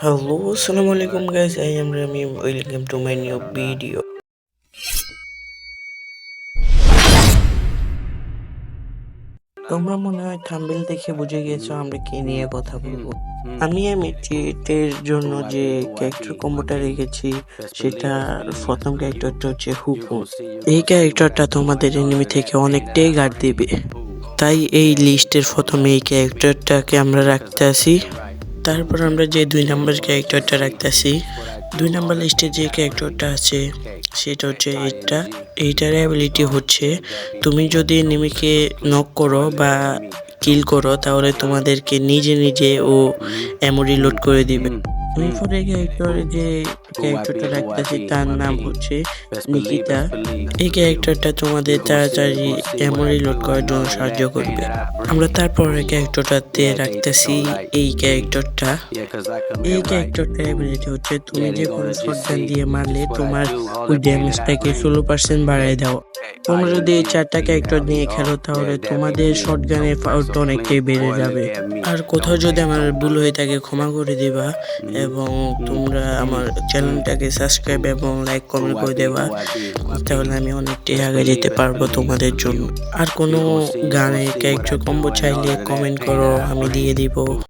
Hello আসসালামু আলাইকুম guys I am Rami welcome to my new video তোমরা মনে হয় থাম্বেল দেখে বুঝে গেছো আমরা কি নিয়ে কথা বলব। আমি চেটের জন্য যে ক্যারেক্টার কম্বোটা রেখেছি সেটা প্রথম ক্যারেক্টারটা হচ্ছে হুকুম এই ক্যারেক্টারটা তোমাদের এনিমি থেকে অনেকটাই গার্ড দেবে। তাই এই লিস্টের প্রথমে এই ক্যারেক্টারটাকে আমরা রাখতে আসি। তারপর আমরা যে দুই নাম্বার ক্যারেক্টারটা রাখতেছি দুই নাম্বার লিস্টে যে ক্যারেক্টারটা আছে সেটা হচ্ছে এটা এইটার অ্যাবিলিটি হচ্ছে তুমি যদি নিমিকে নক করো বা কিল করো তাহলে তোমাদেরকে নিজে নিজে ও অ্যামো লোড করে দিবে। এই ক্যারেক্টারে যে ক্যারেক্টারটা রাখতেছি তার নাম হচ্ছে নিকিতা এই ক্যারেক্টারটা তোমাদের তাড়াতাড়ি এমোরি লোড করার জন্য সাহায্য করবে। আমরা তারপরে ক্যারেক্টারটাতে রাখতেছি এই ক্যারেক্টারটা এই ক্যারেক্টারটা এবিলিটি হচ্ছে তুমি যে কোনো শটগান দিয়ে মারলে তোমার ওই ড্যামেজটাকে ষোলো পার্সেন্ট বাড়ায় দাও। তোমরা যদি এই চারটা ক্যারেক্টার নিয়ে খেলো তাহলে তোমাদের শটগানের পাওয়ারটা অনেকটাই বেড়ে যাবে। আর কোথাও যদি আমার ভুল হয়ে থাকে, ক্ষমা করে দিবা এবং তোমরা আমার চ্যানেলটাকে সাবস্ক্রাইব এবং লাইক, কমেন্ট করে দেবা। তাহলে আমি অনেকটাই আগে যেতে পারব তোমাদের জন্য। আর কোনো গানে ক্যারেক্টার কম্বো চাইলে কমেন্ট করো, আমি দিয়ে দিব।